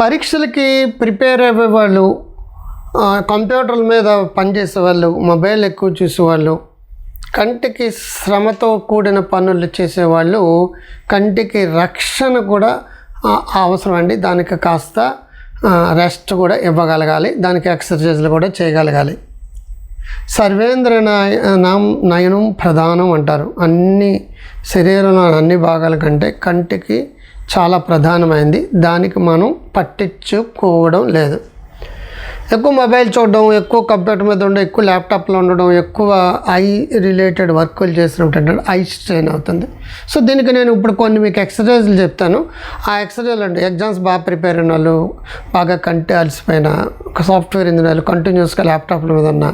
పరీక్షలకి prepare అయ్యే వాళ్ళు కంప్యూటర్ల మీద పనిచేసే వాళ్ళు మొబైల్ ఎక్కువ చూసేవాళ్ళు కంటికి శ్రమతో కూడిన పనులు చేసేవాళ్ళు కంటికి రక్షణ కూడా అవసరం అండి. దానికి కాస్త రెస్ట్ కూడా ఇవ్వగలగాలి. దానికి ఎక్సర్సైజ్లు కూడా చేయగలగాలి. సర్వేంద్ర నయ నాం నయనం ప్రధానం అంటారు. అన్ని శరీరంలో అన్ని భాగాల కంటే కంటికి చాలా ప్రధానమైంది. దానికి మనం పట్టించుకోవడం లేదు. ఎక్కువ మొబైల్ చూడడం ఎక్కువ కంప్యూటర్ మీద ఉండడం ఎక్కువ ల్యాప్టాప్లో ఉండడం ఎక్కువ ఐ రిలేటెడ్ వర్కులు చేసినప్పుడు ఐ స్ట్రెయిన్ అవుతుంది. సో దీనికి నేను ఇప్పుడు కొన్ని మీకు ఎక్సర్సైజ్లు చెప్తాను. ఆ ఎక్సర్సైజ్లు అంటే ఎగ్జామ్స్ బాగా ప్రిపేర్ అయిన వాళ్ళు బాగా కంటి అలసిపోయిన సాఫ్ట్వేర్ ఇంజనీర్లు కంటిన్యూస్గా ల్యాప్టాప్ల మీద ఉన్న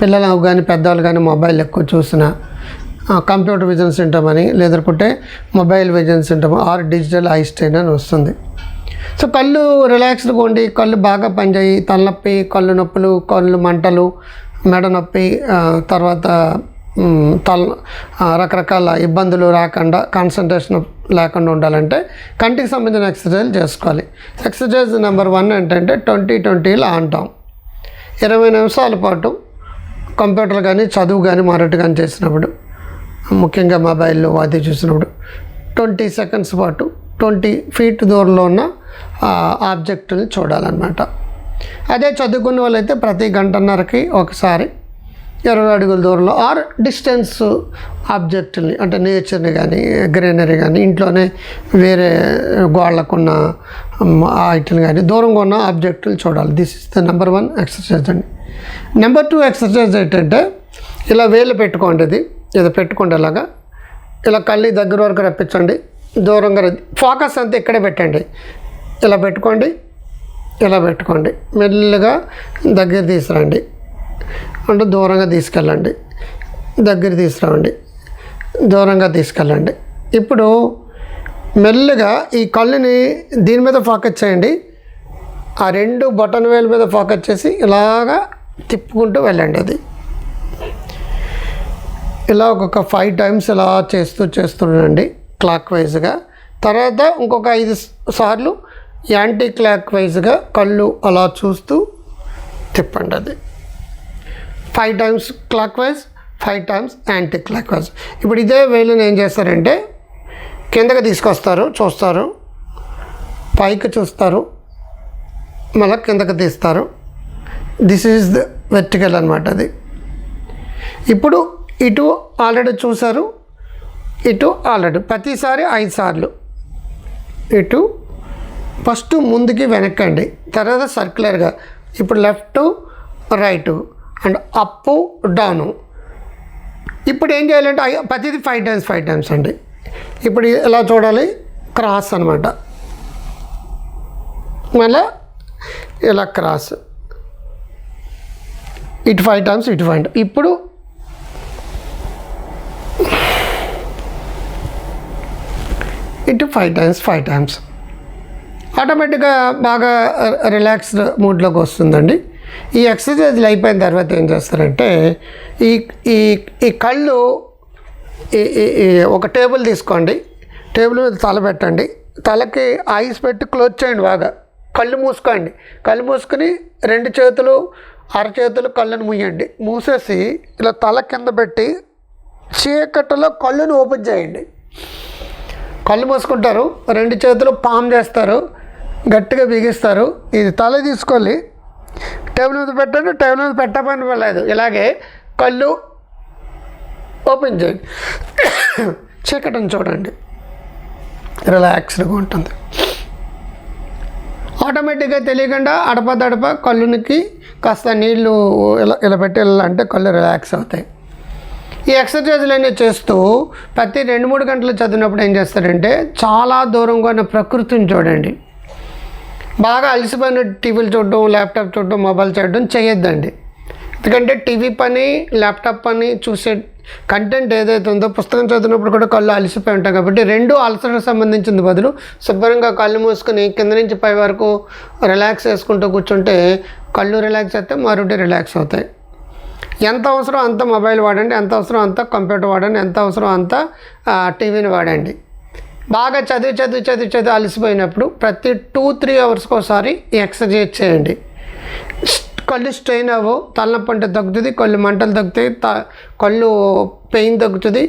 పిల్లలు కానీ పెద్దవాళ్ళు కానీ మొబైల్ ఎక్కువ చూసిన కంప్యూటర్ విజన్ సింటమ్ అని లేదనుకుంటే mobile vision syndrome or digital eye strain అని వస్తుంది. సో కళ్ళు రిలాక్స్డ్గా ఉండి కళ్ళు బాగా పనిచేయి తలనొప్పి కళ్ళు నొప్పులు కళ్ళు మంటలు మెడ నొప్పి తర్వాత తల రకరకాల ఇబ్బందులు రాకుండా కాన్సన్ట్రేషన్ లేకుండా ఉండాలంటే కంటికి సంబంధించిన ఎక్సర్సైజ్ చేసుకోవాలి. ఎక్సర్సైజ్ నెంబర్ వన్ ఏంటంటే ట్వంటీ ట్వంటీలో అంటాం. ఇరవై నిమిషాల పాటు కంప్యూటర్ కానీ చదువు కానీ మరొకటి కానీ చేసినప్పుడు ముఖ్యంగా మొబైల్లో అది చూసినప్పుడు ట్వంటీ సెకండ్స్ పాటు ట్వంటీ ఫీట్ దూరంలో ఉన్న ఆబ్జెక్టుని చూడాలన్నమాట. అదే చదువుకున్న వాళ్ళైతే ప్రతి గంటన్నరకి ఒకసారి ఇరవై అడుగుల దూరంలో ఆర్ డిస్టెన్స్ ఆబ్జెక్టుని అంటే నేచర్ని కానీ గ్రీనరీ కానీ ఇంట్లోనే వేరే గోళ్ళకున్న ఐటమ్ కానీ దూరంగా ఉన్న ఆబ్జెక్టులు చూడాలి. This is the number one exercise అండి. నెంబర్ టూ ఎక్సర్సైజ్ ఏంటంటే ఇలా వేలు పెట్టుకోండి ఇది ఇది పెట్టుకోండి అలాగా ఇలా కళ్ళు దగ్గర వరకు రప్పించండి. దూరంగా ఫోకస్ అంతా ఇక్కడే పెట్టండి. ఇలా పెట్టుకోండి. ఇలా పెట్టుకోండి. మెల్లగా దగ్గర తీసుకురండి. అంటే దూరంగా తీసుకెళ్ళండి. దగ్గర తీసుకురండి దూరంగా తీసుకెళ్ళండి. ఇప్పుడు మెల్లగా ఈ కళ్ళుని దీని మీద ఫోకస్ చేయండి. ఆ రెండు బటన్ వేలు మీద ఫోకస్ చేసి ఇలాగా తిప్పుకుంటూ వెళ్ళండి అది. ఇలా ఒక్కొక్క ఫైవ్ టైమ్స్ ఇలా చేస్తూ చేస్తుండండి క్లాక్ వైజ్గా తర్వాత ఇంకొక ఐదు సార్లు యాంటీ క్లాక్ వైజ్గా కళ్ళు అలా చూస్తూ తిప్పండి అది. Five times clockwise five times anticlockwise ఇప్పుడు ఇదే వేలుని ఏం చేస్తారంటే కిందకి తీసుకొస్తారు చూస్తారు. పైకి చూస్తారు. మళ్ళీ కిందకి తీస్తారు. దిస్ ఈజ్ ద వెర్టికల్ అనమాట అది. ఇప్పుడు ఇటు ఆల్రెడీ చూసారు ఇటు ఆల్రెడీ ప్రతిసారి ఐదు సార్లు. ఇటు ఫస్ట్ ముందుకి వెనక్కండి తర్వాత సర్క్యులర్గా. ఇప్పుడు left right and up down. ఇప్పుడు ఏం చేయాలంటే ప్రతిదీ ఫైవ్ టైమ్స్ ఫైవ్ టైమ్స్ అండి. ఇప్పుడు ఎలా చూడాలి? క్రాస్ అనమాట మళ్ళా ఇలా క్రాస్. ఇటు ఫైవ్ టైమ్స్ ఇటు ఫైవ్ ఇప్పుడు ఇటు ఫైవ్ టైమ్స్ ఫైవ్ టైమ్స్ ఆటోమేటిక్గా బాగా రిలాక్స్డ్ మూడ్లోకి వస్తుందండి. ఈ ఎక్సర్సైజ్లు అయిపోయిన తర్వాత ఏం చేస్తారంటే ఈ ఈ ఈ కళ్ళు ఈ- ఒక టేబుల్ తీసుకోండి. టేబుల్ మీద తల పెట్టండి. తలకి ఐస్ పెట్టి క్లోజ్ చేయండి బాగా. కళ్ళు మూసుకోండి. కళ్ళు మూసుకొని రెండు చేతులు అరచేతులు కళ్ళను మూయండి. మూసేసి ఇలా తల కింద పెట్టి చీకటిలో కళ్ళును ఓపెన్ చేయండి. కళ్ళు మూసుకుంటారు రెండు చేతులు పామ్ చేస్తారు గట్టిగా బిగిస్తారు. ఇది తల తీసుకోవాలి. టేబుల్ మీద పెట్టండి టేబుల్ మీద పెట్టమని పర్లేదు. ఇలాగే కళ్ళు ఓపెన్ చేయండి చీకటం చూడండి. రిలాక్స్డ్గా ఉంటుంది. ఆటోమేటిక్గా తెలియకుండా అడప దడప కళ్ళునికి కాస్త నీళ్ళు ఇలా ఇలా పెట్టి వెళ్ళాలంటే కళ్ళు రిలాక్స్ అవుతాయి. ఈ ఎక్సర్సైజ్లన్నీ చేస్తూ ప్రతి రెండు మూడు గంటలు చదివినప్పుడు ఏం చేస్తారంటే చాలా దూరంగా ఉన్న ప్రకృతిని చూడండి. బాగా అలసిపోయిన టీవీలు చూడడం ల్యాప్టాప్ చూడడం మొబైల్ చూడడం చేయొద్దండి. ఎందుకంటే టీవీ పని ల్యాప్టాప్ పని చూసే కంటెంట్ ఏదైతే ఉందో పుస్తకం చదివినప్పుడు కూడా కళ్ళు అలసిపోయి ఉంటాయి కాబట్టి రెండు అలసటకు సంబంధించింది బదులు శుభ్రంగా కళ్ళు మూసుకొని కింద నుంచి పై వరకు రిలాక్స్ చేసుకుంటూ కూర్చుంటే కళ్ళు రిలాక్స్ అయితే మరొకటి రిలాక్స్ అవుతాయి. ఎంత అవసరం అంత మొబైల్ వాడండి ఎంత అవసరం అంత కంప్యూటర్ వాడండి ఎంత అవసరం అంత టీవీని వాడండి. బాగా చదివి చదివి చదివి చదివి అలసిపోయినప్పుడు ప్రతి టూ త్రీ అవర్స్కి ఒకసారి ఎక్సర్సైజ్ చేయండి. కళ్ళు స్ట్రెయిన్ అవ్వు తలనొప్పి అంటే తగ్గుతుంది కళ్ళు మంటలు తగ్గుతాయి త కళ్ళు పెయిన్ తగ్గుతుంది.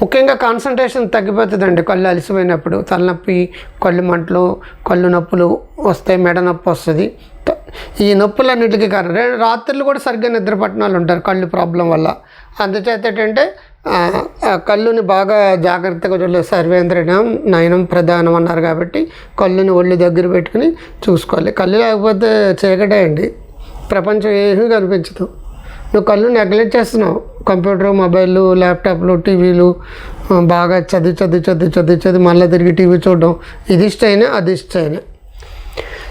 ముఖ్యంగా కాన్సన్ట్రేషన్ తగ్గిపోతుందండి కళ్ళు అలసిపోయినప్పుడు. తలనొప్పి కళ్ళు మంటలు కళ్ళు నొప్పులు వస్తాయి మెడ నొప్పి వస్తుంది. ఈ నొప్పులన్నిటికీ కారణం. రాత్రులు కూడా సరిగ్గా నిద్ర పట్టిన ఉంటారు కళ్ళు ప్రాబ్లం వల్ల. అందుచేత ఏంటంటే కళ్ళుని బాగా జాగ్రత్తగా చూడలేదు సర్వేంద్రనం నయనం ప్రధానం అన్నారు కాబట్టి కళ్ళుని ఒళ్ళు దగ్గర పెట్టుకుని చూసుకోవాలి. కళ్ళు లేకపోతే చీకటే అండి. ప్రపంచం ఏమీ కనిపించదు. నువ్వు కళ్ళు నెగ్లెక్ట్ చేస్తున్నావు. కంప్యూటర్ మొబైల్ ల్యాప్టాప్లు టీవీలు బాగా చదివి చదివి చదివి చదివి చదివి మళ్ళీ తిరిగి టీవీ చూడడం. ఇది ఇష్టైనా అది ఇష్టైనా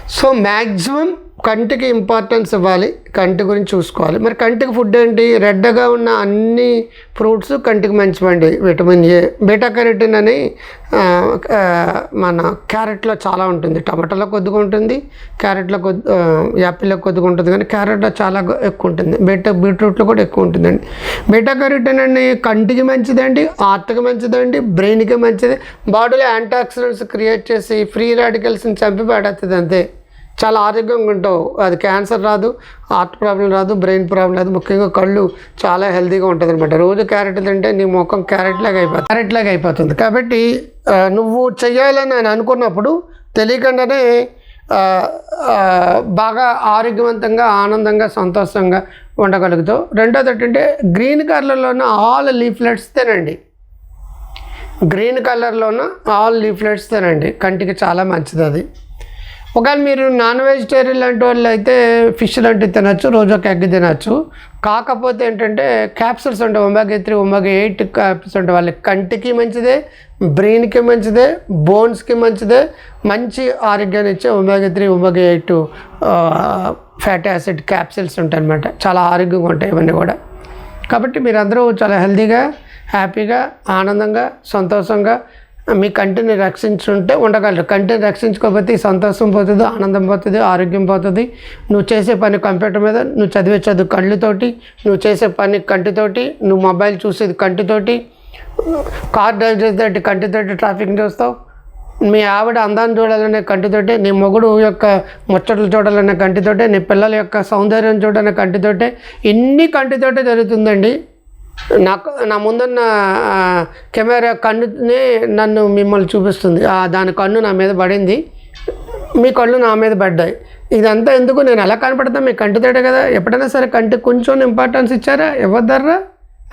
సో మ్యాక్సిమం కంటికి ఇంపార్టెన్స్ ఇవ్వాలి కంటి గురించి చూసుకోవాలి. మరి కంటికి ఫుడ్ ఏంటి? రెడ్గా ఉన్న అన్ని ఫ్రూట్స్ కంటికి మంచివండి. విటమిన్ ఏ బీటా కెరటిన్ అని మన క్యారెట్లో చాలా ఉంటుంది. టమాటాలో కొద్దిగా ఉంటుంది క్యారెట్లో కొద్ది యాపిల్లో కొద్దిగా ఉంటుంది కానీ క్యారెట్లో చాలా ఎక్కువ ఉంటుంది. బీటా బీట్రూట్లో కూడా ఎక్కువ ఉంటుందండి. బీటా క్యారెట్ అని కంటికి మంచిదండి హార్ట్కి మంచిదండి బ్రెయిన్కి మంచిది. బాడీలో యాంటీ ఆక్సిడెంట్స్ క్రియేట్ చేసి ఫ్రీ రాడికల్స్ని చంపి పడేస్తుంది అంతే చాలా ఆరోగ్యంగా ఉంటావు. అది క్యాన్సర్ రాదు హార్ట్ ప్రాబ్లం రాదు బ్రెయిన్ ప్రాబ్లం రాదు. ముఖ్యంగా కళ్ళు చాలా హెల్తీగా ఉంటుంది అనమాట రోజు క్యారెట్ తింటే నీ ముఖం క్యారెట్ లాగా అయిపోతుంది. క్యారెట్ లాగా అయిపోతుంది. కాబట్టి నువ్వు చెయ్యాలని నేను అనుకున్నప్పుడు తెలియకుండానే బాగా ఆరోగ్యవంతంగా ఆనందంగా సంతోషంగా ఉండగలుగుతావు. రెండోది ఏంటంటే గ్రీన్ కలర్లో ఉన్న ఆల్ లీఫ్లెట్స్ తినండి. గ్రీన్ కలర్లోన ఆల్ లీఫ్లెట్స్ తినండి. కంటికి చాలా మంచిది అది ఒకవేళ మీరు నాన్ వెజిటేరియన్ లాంటి వాళ్ళు అయితే ఫిష్ లాంటివి తినచ్చు రోజు ఒక ఎగ్ తినచ్చు. కాకపోతే ఏంటంటే క్యాప్సూల్స్ ఉంటాయి omega three omega eight capsules ఉంటాయి వాళ్ళకి కంటికి మంచిదే బ్రెయిన్కి మంచిదే బోన్స్కి మంచిదే మంచి ఆరోగ్యాన్ని ఇచ్చే omega three omega eight fatty acid capsules ఉంటాయి అన్నమాట చాలా ఆరోగ్యంగా ఉంటాయి ఇవన్నీ కూడా. కాబట్టి మీరందరూ చాలా హెల్తీగా హ్యాపీగా ఆనందంగా సంతోషంగా మీ కంటిని రక్షించుంటే ఉండగలరు. కంటిని రక్షించుకోకపోతే సంతోషం పోతుంది ఆనందం పోతుంది ఆరోగ్యం పోతుంది. నువ్వు చేసే పని కంప్యూటర్ మీద నువ్వు చదివే చదువు కళ్ళుతోటి నువ్వు చేసే పని కంటితోటి నువ్వు మొబైల్ చూసేది కంటితోటి కార్ డ్రైవ్ చేసేటట్టు కంటితోటి ట్రాఫిక్ చూస్తావు మీ ఆవిడ అందాన్ని చూడాలనే కంటితోటే నీ మొగుడు యొక్క ముచ్చట్లు చూడాలనే కంటితోటే నీ పిల్లల యొక్క సౌందర్యం చూడాలనే కంటితోటే ఇన్ని కంటితోటే జరుగుతుందండి. నాకు నా ముందున్న కెమెరా కన్నునే నన్ను మిమ్మల్ని చూపిస్తుంది. దాని కన్ను నా మీద పడింది. మీ కళ్ళు నా మీద పడ్డాయి. ఇదంతా ఎందుకు? నేను ఎలా కనపడతా? మీ కంటితోటే కదా. ఎప్పుడైనా సరే కంటికి కొంచెం ఇంపార్టెన్స్ ఇచ్చారా? ఇవ్వద్దర్రా?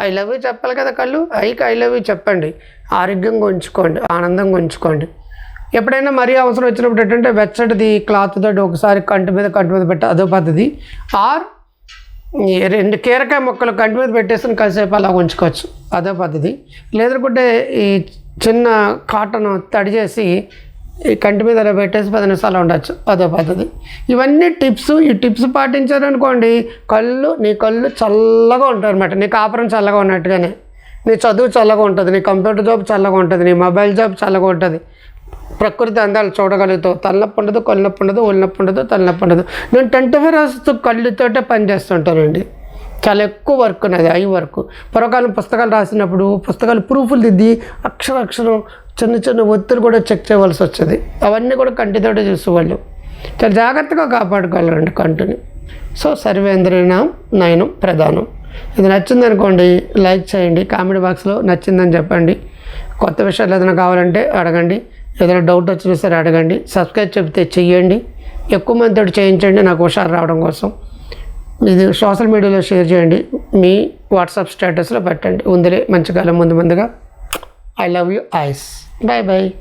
ఐ లవ్ యూ చెప్పాలి కదా కళ్ళు? ఐకి ఐ లవ్ యూ చెప్పండి. ఆరోగ్యంగా ఉంచుకోండి. ఆనందంగా ఉంచుకోండి. ఎప్పుడైనా మరీ అవసరం వచ్చినప్పుడు ఏంటంటే వెచ్చటిది క్లాత్ తోటి ఒకసారి కంటి మీద కంటి మీద పెట్టి అదో పద్ధతి. ఆర్ రెండు కీరకాయ మొక్కలు కంటి మీద పెట్టేసుకుని కాసేపు అలా ఉంచుకోవచ్చు. అదే పద్ధతి. లేదనుకుంటే ఈ చిన్న కాటన్ తడి చేసి ఈ కంటి మీద అలా పెట్టేసి పది నిమిషాలు ఉండొచ్చు. అదే పద్ధతి. ఇవన్నీ టిప్స్. ఈ టిప్స్ పాటించారనుకోండి కళ్ళు నీ కళ్ళు చల్లగా ఉంటాయి అనమాట నీ కాపురం చల్లగా ఉన్నట్టుగానే. నీ చదువు చల్లగా ఉంటుంది. నీ కంప్యూటర్ జాబ్ చల్లగా ఉంటుంది. నీ మొబైల్ జాబ్ చల్లగా ఉంటుంది. ప్రకృతి అందాలు చూడగలుగుతావు. తలనొప్పి ఉండదు కళ్ళనొప్పి ఉండదు ఒళ్ళనొప్పి ఉండదు తలనొప్పి ఉండదు. నేను ట్వంటీ ఫోర్ అవర్స్ కళ్ళుతోటే పని చేస్తుంటానండి. చాలా ఎక్కువ వర్క్ నాది ఐ వర్క్. పూర్వకాలం పుస్తకాలు రాసినప్పుడు పుస్తకాలు ప్రూఫ్లు దిద్ది అక్షర అక్షరం చిన్న చిన్న ఒత్తులు కూడా చెక్ చేయవలసి వచ్చేది. అవన్నీ కూడా కంటితోటే చూసేవాళ్ళు. చాలా జాగ్రత్తగా కాపాడుకోవాలండి కంటిని. సో సర్వేంద్రనా నయనం ప్రధానం. ఇది నచ్చింది అనుకోండి లైక్ చేయండి కామెంట్ బాక్స్లో నచ్చిందని చెప్పండి. కొత్త విషయాలు ఏదైనా కావాలంటే అడగండి. ఏదైనా డౌట్ వచ్చినా సరే అడగండి. సబ్స్క్రైబ్ చెప్తే చెయ్యండి. ఎక్కువ మందితో చేయించండి. నాకు హుషారు రావడం కోసం. ఇది సోషల్ మీడియాలో షేర్ చేయండి. మీ వాట్సాప్ స్టేటస్లో పెట్టండి. ఉందిలే మంచి కాలం ముందు ముందుగా. I love you eyes bye bye